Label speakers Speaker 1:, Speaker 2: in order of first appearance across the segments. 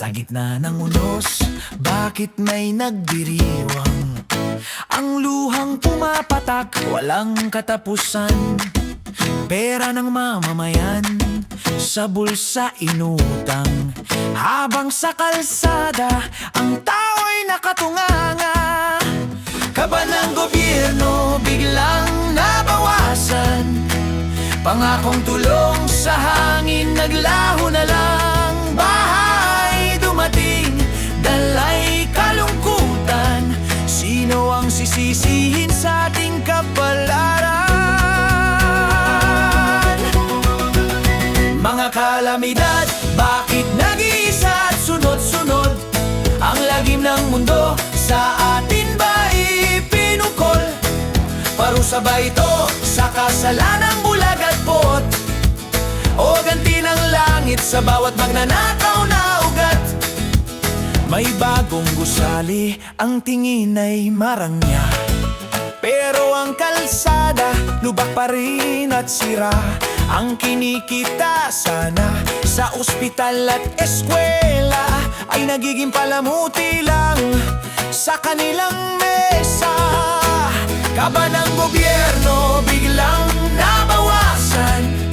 Speaker 1: Sa gitna ng unos, bakit may nagdiriwang? Ang luhang pumapatak, walang katapusan. Pera ng mamamayan, sa bulsa inutang. Habang sa kalsada, ang tao'y nakatunganga. Kaba ng gobyerno, biglang nabawasan. Pangakong tulong sa hangin naglaho na lang kalamidad, bakit nag-iisa at sunod-sunod? Ang lagim ng mundo sa atin ba ipinukol? Parusa ba ito sa kasalanang bulag at pot? O ganti ng langit sa bawat magnanakaw na ugat? May bagong gusali, ang tingin ay marangya Pero ang kalsada, lubak pa rin at sira Ang kinikita. Sana sa ospital at eskwela Ay nagiging palamuti lang sa kanilang mesa. Kaba ng gobyerno biglang nabawasan.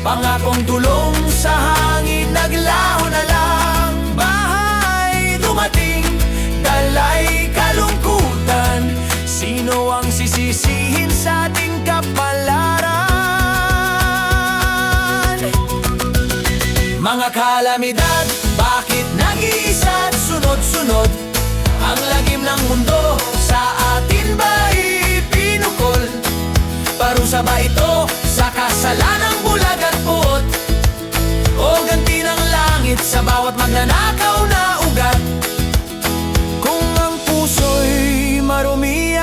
Speaker 1: Pangakong tulong sa hangin naglaho na lang. Bahay dumating, dalay kalungkutan. Sino ang sisisihin sa ating Mga kalamidad, bakit nag-iisa at sunod-sunod? Ang lagim ng mundo sa atin ba ipinukol? Parusa ba ito sa kasalanang bulag at puot?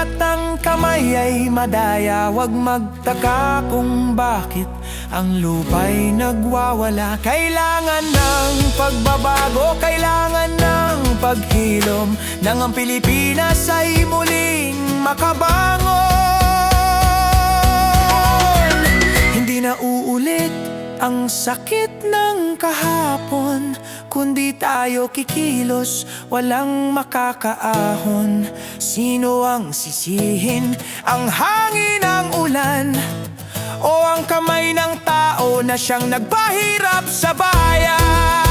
Speaker 1: Marumi at ang kamay ay madaya. Huwag magtaka kung bakit ang lupa'y nagwawala. Kailangan ng pagbabago, kailangan ng paghilom. Nang ang Pilipinas ay muling makabangon ang sakit ng kahapon Kundi tayo kikilos, walang makakaahon Sino ang sisihin? Ang hangin ang ulan O ang kamay ng tao na siyang nagpahirap sa bayan?